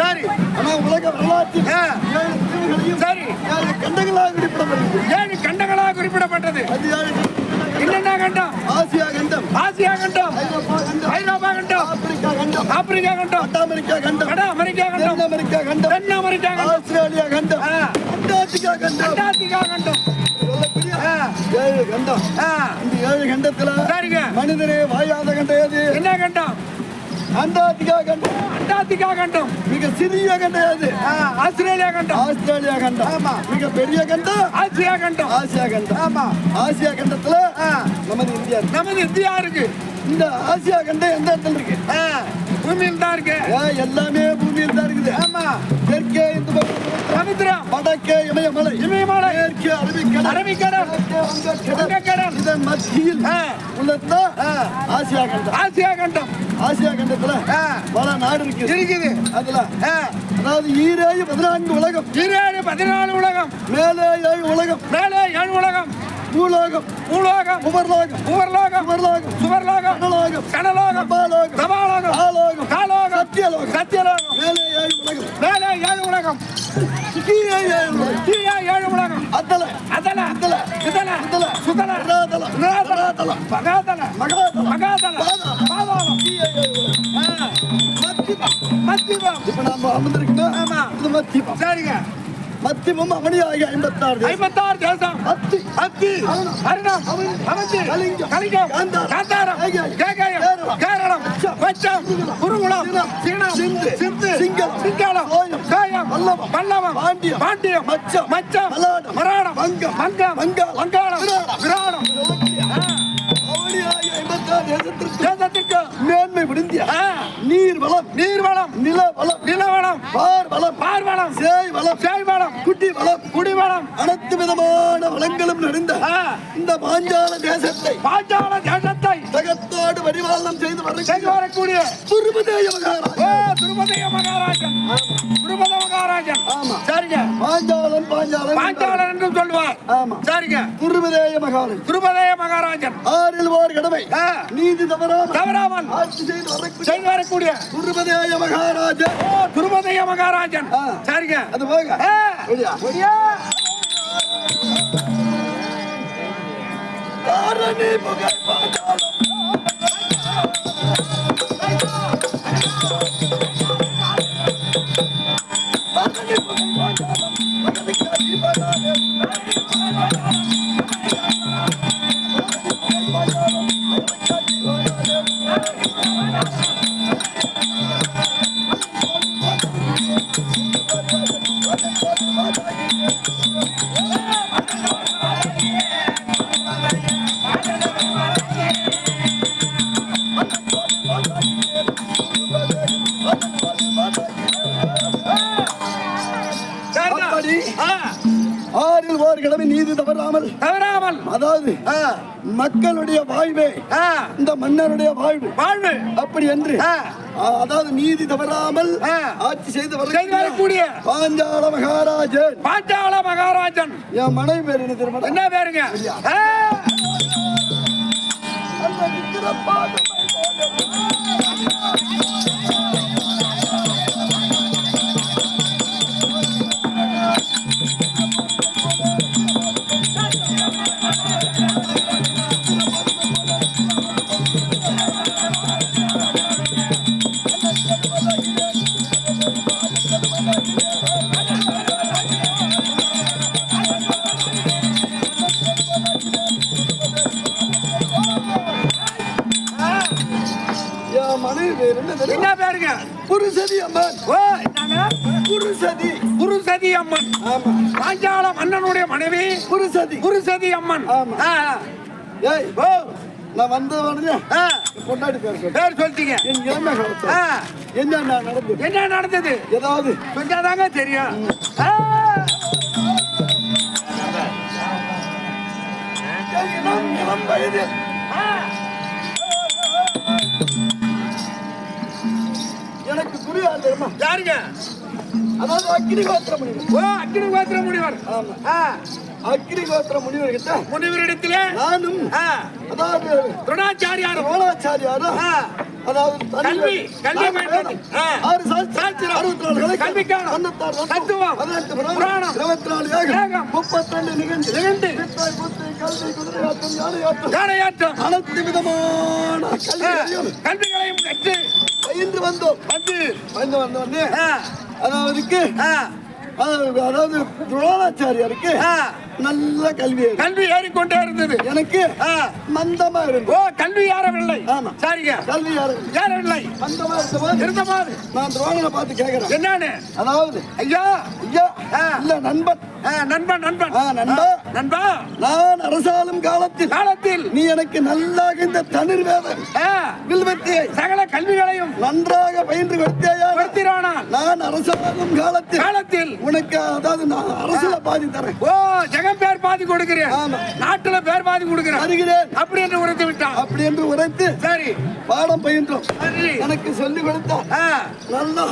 சரி. ஆனா உலக வரலாற்றில் சரி. கண்டங்களாக குறிப்பிடப்படுகிறது ஏழு கண்டங்களாக குறிப்பிடப்பட்டது. என்னென்ன கண்டம்? ஆசியா கண்டம். ஆசியா கண்டம். ஐரோப்பா கண்டம். ஆப்பிரிக்கா கண்டம். வட அமெரிக்கா கண்டம். வட அமெரிக்கா கண்டம். தென் அமெரிக்கா கண்டம். தென் அமெரிக்கா கண்டம். ஆஸ்திரேலியா கண்டம். அண்டார்டிகா கண்டம். அண்டார்டிகா கண்டம். ஏழு கண்டம். இந்த ஏழு கண்டத்துல மனிதரே வாயாத கண்டம் எது என்ன கண்டம்? அண்டார்டிகா கண்டம். அண்டார்டிகா கண்டம். மிக சிறிய கண்டம் ஆ, ஆஸ்திரேலியா கண்டம். ஆஸ்திரேலியா கண்டம். ஆமா. மிக பெரிய கண்டம். ஆசியா கண்டம். ஆசியா கண்டம். ஆமா. ஆசியா கண்டத்துல நமது இந்தியா. நமது இந்தியா இருக்கு. இந்த ஆசியா கண்டம் எந்த இடத்துல இருக்கு? பூமியில் தான் இருக்கு எல்லாமே பூமியில் தான் இருக்குது. ஆமா. தெற்கே இந்த சமுத்திரம். வடக்கே இமயமலை. இமயமலை. மேற்கே அரபிக்கடல். அரபிக்கடல். இதன் மத்தியில் ஆ, ஆசியா கண்டம். ஆசியா கண்டம். ஆசியா கண்டத்துல பல நாடு இருக்கு இருக்குது. அதுல அதாவது ஈரேழு பதினான்கு உலகம். ஈரேழு பதினாலு உலகம். மேலே ஏழு உலகம். மேலே ஏழு உலகம். பூலோகம் பூலோகம் உபர்லோகம் உவர்லோகம் உபர்லோகம் சுவர்லோகம் கனலோகம் கனலோகம் சபாலோகம் சபாலோகம் ஆலோகம் காலோகம் சத்தியலோகம் சத்தியலோகம் மேலே ஏழு உலகம் மேலே ஏழு உலகம் கீழே ஏழு உலகம் கீழே ஏழு உலகம் அத்தல அதல அதல, இதல அதல, சுதல நிராதல, நிராதல நிராதல, மகாதல மகாதல, மகாதல பாதாளம் கீழே ஏழு உலகம். ஆ, மத்திபம். மத்திபம் இப்ப நாம அமர்ந்திருக்கோம் ஆமா. இது மத்திபம் சரிங்க மத்திபம் அமணியாகி ஐம்பத்தாறு. ஐம்பத்தாறு தேசம். மத்தி அத்தி அருணம், அமர்த்தி கலிங்கம், காந்தாரம், கேகயம், கேரளம், பச்சம் குருகுலம். சீனம், சிந்து, சிங்களம். சோயம், காயம். பல்லவம், பல்லவம் பாண்டியம், பாண்டியம். மச்சம், மச்சம். மராடம். வங்கம், வங்கம் வங்காளம், வங்காளம். விராடம். அமணியாகி ஐம்பத்தாறு தேசத்திற்கு மேன்மை விடுந்திய? நீர் வளம் நில வளம் பார் வளம் பார்வளம் சேய் வளம். சேய்வளம் குட்டி வளம். குடிவளம் அனைத்து விதமான வளங்களும் நிறைந்த இந்த பாஞ்சால தேசத்தை பாஞ்சால தேசத்தை தகத்தோடு வடிவாளம் செய்து செய்து வர வரக்கூடிய துருபதேய மகாராஜ். ஓ திருப்பதிய மகாராஜன் மகாராஜன் ஆமா. சரிங்க. பாஞ்சாலம் பாஞ்சாலம். என்று சொல்லுவார் ஆமா. சரிங்க. துருபதேய மகாராஜ் திருப்பதய மகாராஜன். ஆறில் ஓர் கடமை. நீதி தவறாமல் தவறாமல் ஆட்சி செய்து செய்து வரக்கூடிய துருபதேய ஓ மகாராஜன். ஆ. சரிங்க. அது புகழ் பாஞ்சாலம் ஆறில் ஓர் கடமை நீதி தவறாமல். தவறாமல். அதாவது மக்களுடைய வாழ்வே இந்த மன்னருடைய வாழ்வு. வாழ்வு. அப்படி என்று அதாவது நீதி தவறாமல். ஆட்சி செய்து வரக்கூடிய பாஞ்சால மகாராஜன். பாஞ்சால மகாராஜன். என் மனைவி பேர் என்ன திருமணம் என்ன பேருங்க? ஆ, சதி அம்மன். ஓ குருசதி. குருசதி அம்மன். ஆமா. பாஞ்சால மன்னனுடைய மனைவி குருசதி. குருசதி அம்மன். ஆமா. ஏய் ஓ நான் வந்த உடனே கொண்டாடி பேர் பேர் சொல்லிட்டீங்க. என் இளமை என்ன நடந்தது? என்ன நடந்தது? ஏதாவது. சொன்னாதாங்க தெரியும். இளம் ஆ, எனக்கு குருவால் தெரியுமா யாருங்க? அதாவது அக்கினி கோத்திர முனிவர். ஓ அக்கினி கோத்திர முனிவர். ஆமா. ஆ, அக்கினி கோத்திர முனிவர் கிட்ட முனிவரிடத்திலே? நானும் ஆ, அதாவது துரோணாச்சாரியாரும் ரோணாச்சாரியாரும் ஆ, அதாவது கல்வி, கல்வி. ஆறு அறுபத்தி நாலு கல்விக்கான, தத்துவம், புராணம், இருபத்தி நாலு ஏகம், புத்தி, கல்வி, குதிரையாட்டம், யானையாட்டம், அனைத்து விதமான கல்விகளையும் கல்விகளையும் கற்று பயின்று வந்தோம். வந்து. வந்து வந்த ஆ, அதாவது அதாவது துரோணாச்சாரியாருக்கு நல்ல கல்வி. கல்வி ஏறிக்கொண்டே இருந்தது. எனக்கு மந்தமா ஓ இருந்தது கல்வி ஏறவில்லை. ஆமா. சரிங்க. கல்வி ஏறவில்லை. மந்தமா இருந்தபோது இருந்தபோது நான் துரோணனை பார்த்து கேட்கிறேன் என்னன்னு? அதாவது ஐயா. ஐயா. இல்ல நண்பன். நண்பன் நண்பன். நண்பா. நண்பா. நான் அரசாளும் காலத்தில் காலத்தில். நீ எனக்கு நல்லாக இந்த தனிர் வேதம் வில்வத்தியை சகல கல்விகளையும் நன்றாக பயின்று கொடுத்தேயா? நான் அரசாளும் காலத்தில் காலத்தில். உனக்கு அதாவது நான் அரசுல பாதி தரேன். ஓ ஜெகம் பேர் பாதி கொடுக்கிறேன். ஆமா. நாட்டுல பேர் பாதி கொடுக்கிறேன். வருகிறேன் அப்படி என்று உரைத்து விட்டான். அப்படி என்று உரைத்து சரி. பாடம் பயின்றோம். சரி. எனக்கு சொல்லிக் கொடுத்தார் ஆ, நல்லா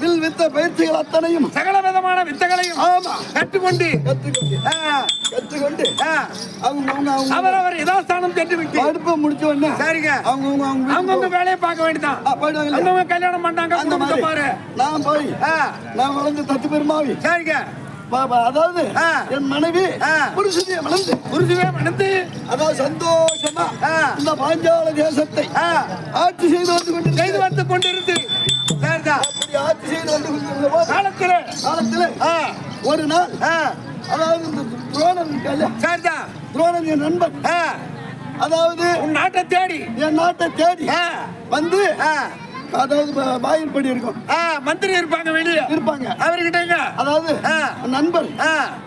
வில் வித்த பயிற்சிகள் அத்தனையும் சகல விதமான வித்தைகளையும் ஆமா. கற்றுக்கொண்டு. கற்றுக்கொண்டு. ஆ, அவங்க அவங்க அவங்க அவரவர் யதாஸ்தானம் சென்று விட்டு. அடுப்பை முடிச்ச உடனே சரிங்க. அவங்க அவங்க அவங்க வேலையை பார்க்க வேண்டியதான் இல்லையா? அவங்கவுங்க கல்யாணம் பண்ணாங்க அந்த மாதிரி. பாரு. நான் போய் நான் வளர்ந்து தத்து பெருமாவி. சரிங்க. அதாவது. என் மனைவி. புருஷனிய வளர்ந்து. குருஜுவே மணந்து அதாவது சந்தோஷமா. இந்த பாஞ்சால தேசத்தை ஆட்சி செய்து வந்து கொண்டு செய்து வந்து கொண்டிருந்து காலத்துல. காலத்துல ஒரு நாள் அதாவது இந்த துரோணன் சரிதான் துரோணன் என் நண்பன். அதாவது உன் நாட்டை தேடி. என் நாட்டை தேடி வந்து அதாவது ப- வாயில்படி இருக்கும். மந்திரி இருப்பாங்க வெளியே. இருப்பாங்க. அவர்கிட்டங்க அதாவது. நண்பர்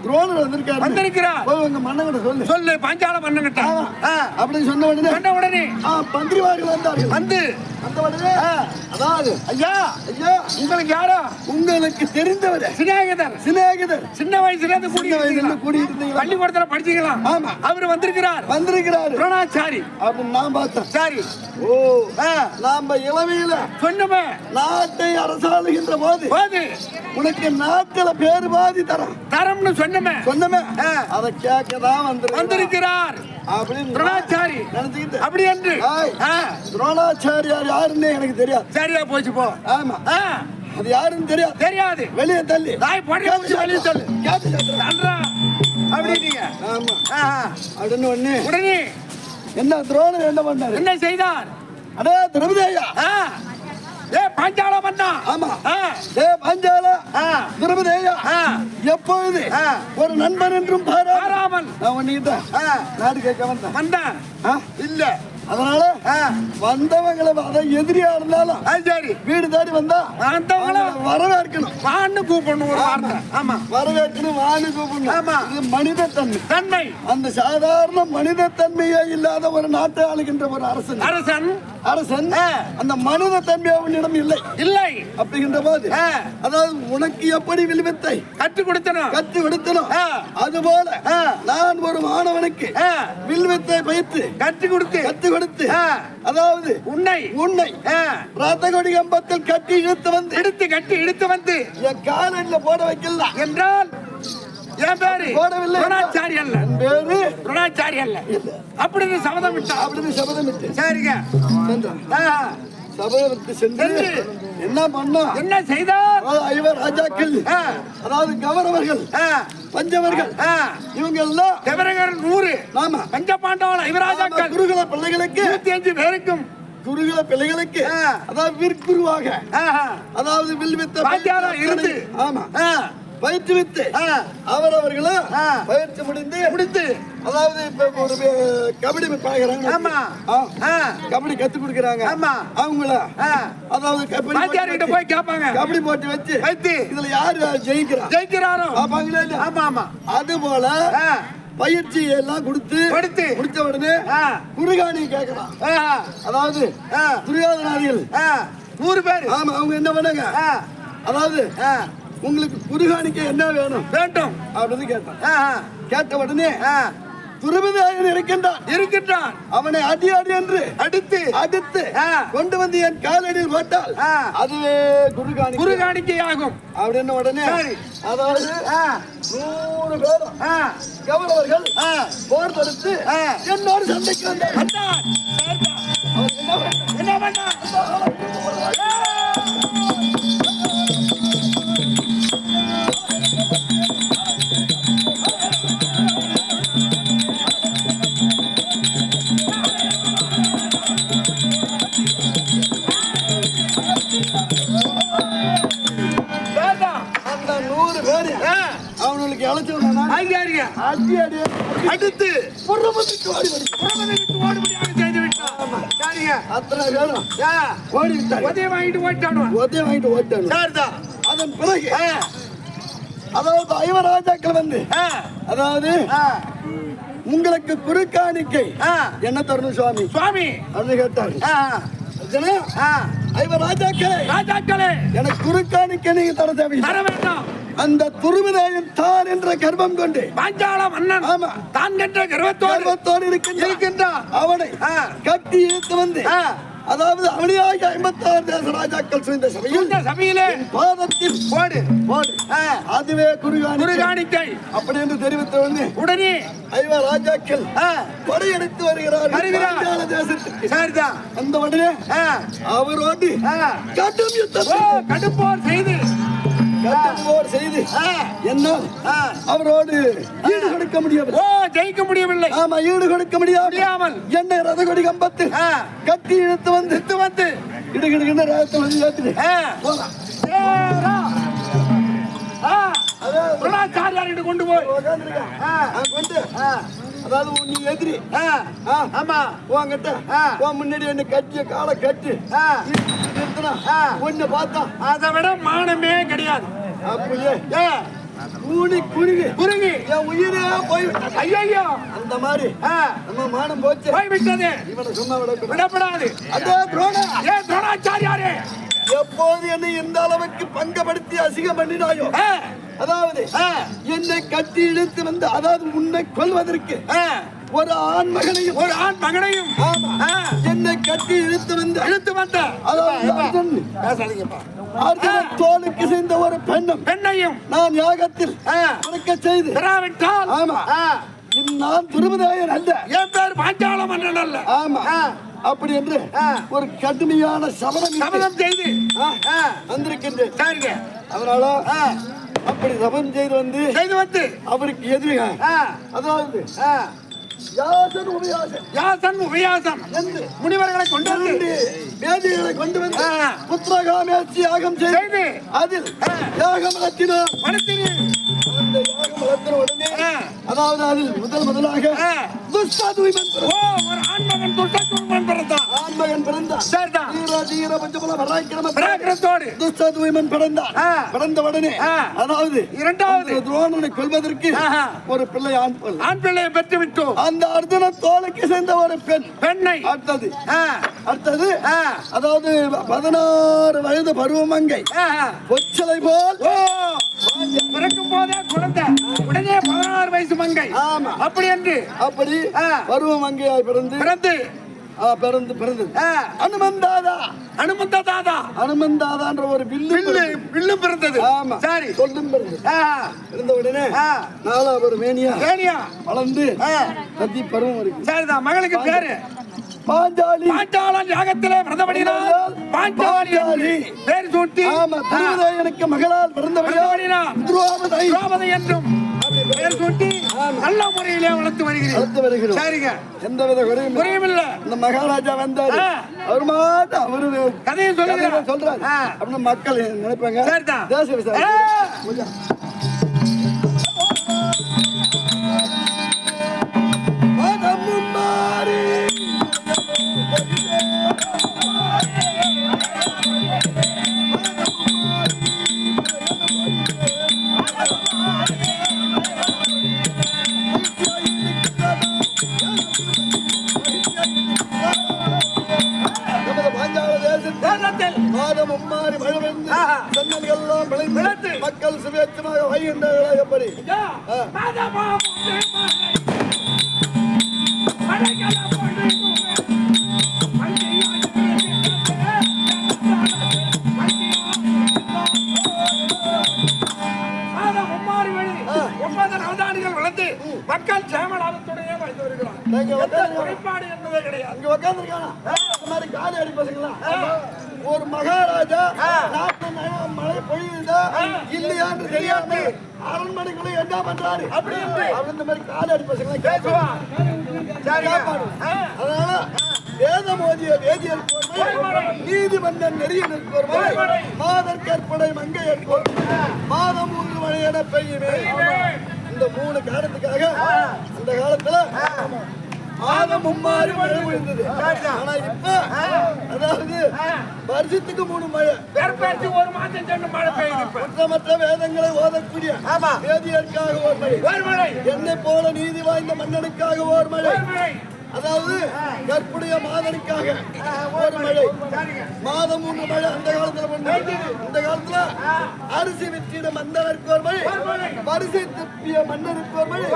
துரோணர் வந்திருக்காரு. வந்திருக்கிறார். போய் உங்க மன்னங்கிட்ட சொல்லு. சொல்லு பஞ்சால. ஆ, அப்படின்னு சொன்ன உடனே சொன்ன உடனே. மந்திரிவார்கள் வந்தார்கள் வந்து அதாவது ஐயா ஐயா உங்களுக்கு யாரோ? உங்களுக்கு தெரிந்தவர். சிநேகிதர். சிநேகிதர். சின்ன வயசுல இருந்து கூடி வயசுல இருந்தீங்களா? கூடியிருந்தீங்களா? பள்ளிக்கூடத்துல படிச்சீங்களா? ஆமா. அவர் வந்திருக்கிறார். வந்திருக்கிறாரு. துரோணாச்சாரி. அப்படின்னு நான் பார்த்தேன். சரி. ஓ நாம இளமையில சொன்னமே நாட்டை அரசாளுகின்ற போது போது. உனக்கு நாட்டில பேரு பாதி தரம் தரம்னு சொன்னமே. சொன்னமே. அதை கேட்க தான் வந்திருக்கிறார். துரோணாச்சாரி. அப்படி என்று. துரோணாச்சாரியார் யாருன்னு எனக்கு தெரியாது. சரியா போச்சு போ. ஆமா. அது யாருன்னு தெரியாது. தெரியாது. வெளியே தள்ளி. தாய் போட்டு வெளியே தள்ளு. நன்றா அப்படின்னீங்க ஆமா. அப்படின்னு ஒண்ணு. உடனே. என்ன துரோணர் என்ன பண்ணாரு? என்ன செய்தார்? அடே திரௌபதி ஐயா. ஏ பாஞ்சால மன்னா. ஆமா. ஏ பாஞ்சால. ஆ, எப்பொழுது. ஒரு நண்பன் என்றும் பாரா பாராமல். நான் உன்னிட்ட நாடு கேட்க வந்தேன். வந்தான்? இல்ல. அதனால வந்தவங்களை எதிரியா இருந்தாலும் சரி. வீடு தேடி வந்தா வரவேற்கணும். வான்னு கூப்பிடணும் ஒரு வார்த்தை. ஆமா. வரவேற்கணும் வாணி கூப்பிடணும். ஆமா. இது மனித தன்மை. தன்மை அந்த சாதாரண மனித தன்மையே இல்லாத ஒரு நாட்டை ஆளுகின்ற ஒரு அரசன். அரசன். அரசன். அந்த மனித தன்மை அவனிடம் இல்லை. இல்லை. அப்படிங்கின்ற போது அதாவது உனக்கு எப்படி வில்வித்தை? கற்றுக் கொடுத்தனும் கத்து கொடுத்தனோ? ஆ. அதுபோல ஆ. நான் ஒரு மாணவனுக்கு வில்வித்தை பயிற்று கற்றுக் கொடுத்து. கத்து கொடுத்து அதாவது உன்னை. உன்னை ரத்தகொடி கம்பத்தில் கட்டி இழுத்து வந்து எடுத்து கட்டி இழுத்து வந்து. என் காலில் போட வைக்கல. என்றால் என் பேரு போடவில்லை. துரோணாச்சாரி அல்ல. என் பேரு துரோணாச்சாரி அல்ல. அப்படின்னு சபதம் விட்டா அப்படின்னு சபதமிட்டு சரிங்க. சென்றான் ஆ, சபதமிட்டு சென்று. என்ன பண்ணா? என்ன செய்தார்? ஐவர் ராஜாக்கள். அதாவது கௌரவர்கள் பஞ்சவர்கள். இவங்க எல்லாம் தேவரகர் நூறு. ஆமா பஞ்ச பாண்டவள யுவராஜாக்கள் குருகுல பிள்ளைகளுக்கு நூத்தி அஞ்சு பேருக்கும் குருகுல பிள்ளைகளுக்கு. அதாவது விற்குருவாக. அதாவது வில்வித்த இருந்து. ஆமா. பயிற்றுவித்து அவரவர்களும். பயிற்சி முடிந்து முடித்து. அதாவது இப்ப ஒரு கபடி பாக்குறாங்க ஆமா. கபடி கத்து கொடுக்கறாங்க. ஆமா. அவங்கள அதாவது கபடி போய் கேட்பாங்க கபடி போட்டி வச்சு வைத்து. இதுல யாரு ஜெயிக்கிறா? ஜெயிக்கிறாரோ? பாப்பாங்களா? ஆமா ஆமா. அது போல பயிற்சி எல்லாம் கொடுத்து கொடுத்து. முடிச்ச உடனே குருகாணி கேட்கலாம். அதாவது துரியோதனாதிகள். நூறு பேர். ஆமா அவங்க என்ன பண்ணாங்க? அதாவது உங்களுக்கு குருகாணிக்கு என்ன வேணும்? வேண்டும். அப்படின்னு கேட்டான் கேட்ட உடனே துருபதியாயன் இருக்கின்றான் இருக்கின்றான் அவனை அடி அடி என்று அடுத்து அடுத்து. கொண்டு வந்து என் காலடியில் போட்டால் ஆ. அதுவே குருகாணி குரு காணிக்கையாகும் அப்படின்னு உடனே. அதாவது நூறு பேரும் கௌரவர்கள். போர் தொடுத்து. என்னோடு சண்டைக்கு வந்தார் என்ன பண்ணார்? ஓடி உதயம் வாங்கிட்டு ஓட்டானு உதயம் வாங்கிட்டு சரிதான். அதன் பிறகு அதாவது ஐவராஜாக்கள் வந்து அதாவது உங்களுக்கு குறுக்காணிக்கை. என்ன தரணும் சுவாமி? சுவாமி. அப்படின்னு கேட்டாரு. ஆ, ஐவராஜாக்களே ராஜாக்களே. எனக்கு குறுக்காணிக்கை நீங்க தர தேவையில்லை. தர வேண்டாம். அந்த துருவிதாயன் தான் என்ற கர்ப்பம் கொண்டு பாஞ்சால மன்னன் ஆமா. தான் கென்ற கர்வத்தோடு கர்வத்தோடு இருக்கின்ற இருக்கின்றான். அவனை. கட்டி இழுத்து வந்து. அதாவது அவனியாகி ஐம்பத்தாறு தேச ராஜாக்கள் சுய்ந்த சபையில் சபையிலே பாதத்தில் போடு. போடு. அதுவே குருகாணி குரு காணிக்கை அப்படி என்று தெரிவித்த உடனே உடனே ஐவ ராஜாக்கள் படையெடுத்து வருகிறார். பாஞ்சால தேசத்துக்கு. சரிதான். அந்த உடனே அவரோடு. கடும் யுத்தம் கடுப்போர் செய்து. கடும் போர் செய்து என்னால். அவரோடு ஈடு கொடுக்க முடியவில்லை. ஜெயிக்க முடியவில்லை. ஆமா ஈடு கொடுக்க முடியாமல் என்னை ரதகொடி கம்பத்தில் ஆ, கட்டி இழுத்து வந்து இழுத்து வந்து. இடுகிடுகின்ற ரதத்தை வந்து ஏத்துட்டு போலாம். கொண்டு போய். கொண்டு. அதாவது நீ எதிரி. ஆமா. உன்கிட்ட. உன் முன்னாடி என்ன கட்டிய காலை கட்டு. ஒன்னு பார்த்தா. அதை விட மானமே கிடையாது. அப்படியே. ஏ, கூடி குறுகி. குறுகி. என் உயிரே போய்விட்டது ஐயோ அந்த மாதிரி. நம்ம மானம் போச்சு. போய் விட்டது. இவனை சும்மா விடக்கூடாது விடப்படாது. அதே துரோணா. ஏ துரோணாச்சாரியாரே. எப்போது என்னை இந்த அளவுக்கு பங்கப்படுத்தி அசிங்கம் பண்ணினாயோ? அதாவது என்னை கட்டி இழுத்து வந்து அதாவது உன்னை கொல்வதற்கு ஆ, ஒரு ஆண் மகனையும் ஒரு ஆண் மகனையும். என்னை கட்டி இழுத்து வந்து இழுத்து வந்த. அதாவது அர்ஜுன். பேசாதீங்கப்பா. அர்ஜுன் தோலுக்கு சேர்ந்த ஒரு பெண்ணும் பெண்ணையும். நான் யாகத்தில் செய்து பெறாவிட்டால் ஆமா. நான் துருபதாயன் அல்ல. என் பேர் பாஞ்சால மன்னன் அல்ல. ஆமா. அப்படி என்று. ஒரு கடுமையான சபதம் சபதம் செய்து. வந்திருக்கின்றேன். அதனால அப்படி சபதம் செய்து வந்து செய்து வந்து. அவருக்கு எதிரிக அதாவது யாசன் உபயாசன். யாசன் உபயாசம். என்று முனிவர்களை கொண்டு வந்து. வேதிகளை கொண்டு வந்து ஆ. புத்திரகாமேட்சி யாகம் செய்து அதில். யாகம் உடனே. அதாவது அதில் முதல் முதலாக ஓ ஒரு ஆண்மகன் துர்மன் பிறந்தான். ஆண்மகன் பிறந்தான். சரிதான். தீர பஞ்சபல பராக்கிரம பராக்கிரத்தோடு துஷ்டாதுவிமன் பிறந்தான். ஆ. பிறந்த உடனே ஆ. அதாவது இரண்டாவது. துரோணனை கொல்வதற்கு ஆஹா. ஒரு பிள்ளை ஆண் பிள்ளை. ஆண் பிள்ளையை பெற்று விட்டோம் அந்த அர்ஜுன தோளுக்கு சேர்ந்த ஒரு பெண். பெண்ணை. அடுத்தது. அடுத்தது அதாவது பதினாறு வயது பருவமங்கை. பொச்சலை போல். பிறக்கும் போதே குழந்தை. உடனே பதினாறு வயசு மங்கை. ஆமா. அப்படி என்று. அப்படி. பருவமங்கையாய் பிறந்து பிறந்து பிறந்து பிறந்தது. அனுமந்தாதா. அனுமந்த தாதா அனுமந்தாதான்ற ஒரு வில்லு வில்லு பிறந்தது. வில்லு பிறந்தது. ஆமா. சரி. சொல்லும் பிறந்தது. இருந்த உடனே நாலா ஒரு மேனியா சரியா வளர்ந்து கத்தி பருவம் இருக்கு சரிதான் மகளுக்கு பேரு? பாஞ்சாலி. பாஞ்சாலன் யாகத்திலே பிரதமடினார் பாஞ்சாலி பேர் சூட்டி. ஆமா திருவிதாயனுக்கு மகளால் துருவாபதை திரௌபதி என்றும் சூட்டி நல்ல முறையிலே வளர்த்து வருகிறேன். வளர்த்து வருகிறோம். சரிங்க. எந்தவித குறையும் இல்லை. புரியவில்ல இந்த மகாராஜா வந்தாரு. அவர் மாட்ட அவரு கதையை சொல்லுங்க. சொல்றாரு. அப்படின்னு மக்கள் நினைப்பாங்க. சரிதான். தேச மும்மாறு வழி ஒன்பது நவதானிகள் வளர்ந்து மக்கள் சேம லாபத்துடைய வாழ்ந்து வருகிறார் என்பதே கிடையாது. இங்க உட்காந்துருக்காங்க மாதிரி காலி அடிப்பாங்களா ஒரு மகாராஜா நாட்டு மழை பொழியுதா இல்லையான்னு தெரியாம அரண்மனைக்குள்ள என்ன பண்றாரு? அப்படி அப்படி இந்த மாதிரி காலி அடிப்பாங்களா கேட்கலாம் அதனால வேதம் ஓதிய வேதியர் நீதிமன்றம் நெறிய நிற்கோர்மை மாதர் கற்பனை மங்கை ஏற்போர் மாதம் மூன்று மழை என பெய்யுமே. இந்த மூணு காரணத்துக்காக அந்த காலத்துல மாதம் மும்மாறி மழை விழுந்தது ஆனா இப்ப அதாவது வருஷத்துக்கு மூணு மழை. ஒரு மாதம் சென்று மழை பெய்யுது இப்ப. குற்றமற்ற வேதங்களை ஓதக்கூடிய வேதியருக்காக ஓர் மழை. என்னை போல நீதி வாய்ந்த மன்னனுக்காக ஓர் மழை. அதாவது கற்புடைய மாதனுக்காக. ஒரு மழை. மாதம் மூன்று மழை. அந்த காலத்துல பண்ணது இந்த காலத்துல அரிசி விற்றிட மன்னருக்கு ஒரு மழை. வரிசை தப்பிய மன்னருக்கு ஒரு மழை.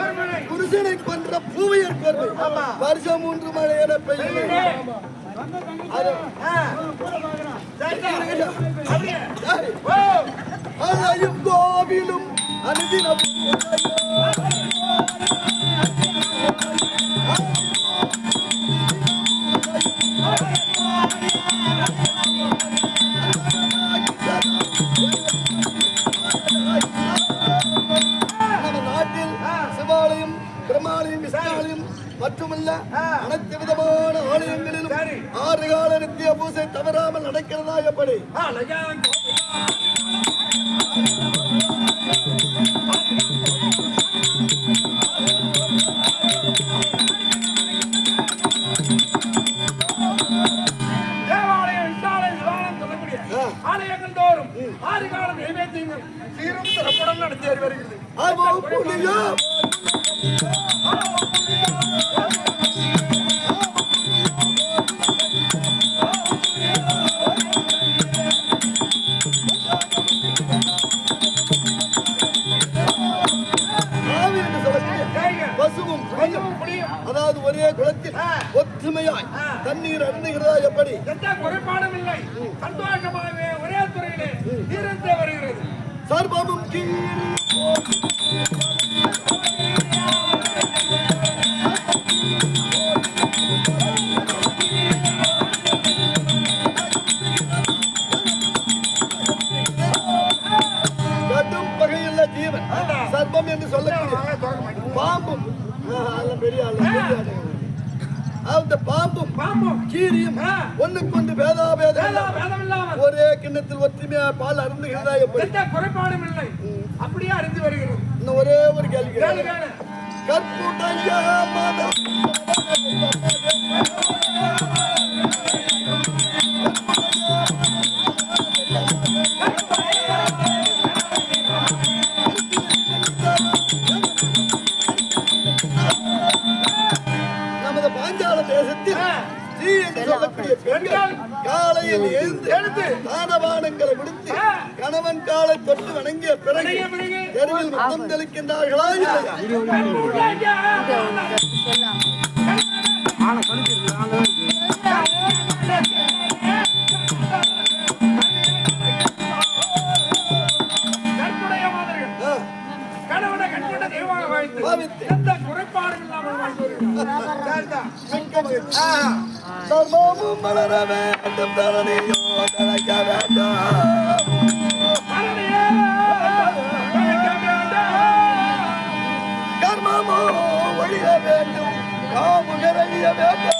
குருசனை கொன்ற பூவையருக்கு ஒரு மழை. வருஷம் மூன்று மழை என பெய்யும். அது. அலையும் கோவிலும் அனுதினம். காலம் நைவேத்தியங்கள் சீரும் சிறப்புடன் நடத்தி வருகிறது. என்று சொல்லக்கூடிய பாம்பும். அதெல்லாம் பெரிய ஆளு. அந்த பாம்பும் பாம்பும். கீரியும் பேதாபேதம் வேதா வேதம் இல்லாமல் ஒரே கிண்ணத்தில் ஒற்றுமையா பால் அருந்துகிறதா எப்படி? குறைபாடும் இல்லை. அப்படியே அறிந்து வருகிறது. இன்னும் ஒரே ஒரு கேள்வி கற்புடைய மதம் காலையில் எழுந்து. எழுந்து தானபானங்களை விடுத்து கணவன் காலை தொட்டு வணங்கிய பிறகு தெருவில் முத்தம் தெளிக்கின்றார்களா. எந்த இல்லாமல் வாழ்ந்து மகிழ்ச்சி. தர்மமும் வளர வேண்டும் தரணியோ தழைக்க வேண்டாம். கர்மமோ ஒழிய வேண்டும் காமுகரழிய வேண்டும்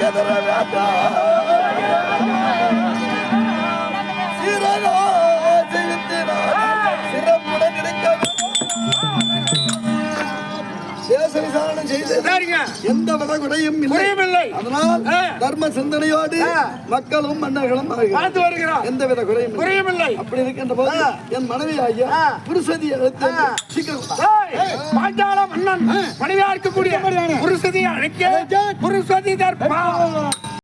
கதற சிறகோ இருக்க வேண்டும் தேச விசாரணை செய்து எந்த வித குறையும் இல்லை. அதனால். தர்ம சிந்தனையோடு மக்களும் மன்னர்களும் எந்த வித குறையும் இல்லை. குறையுமில்லை அப்படி இருக்கின்ற போது என் மனைவி ஐயா புருஷதி அழைத்து சீக்கிரம். வா. ஏய், பாஞ்சால மன்னன் மனைவியா இருக்கக்கூடிய புருஷதி அழைக்க புருஷதி தர்ப்பா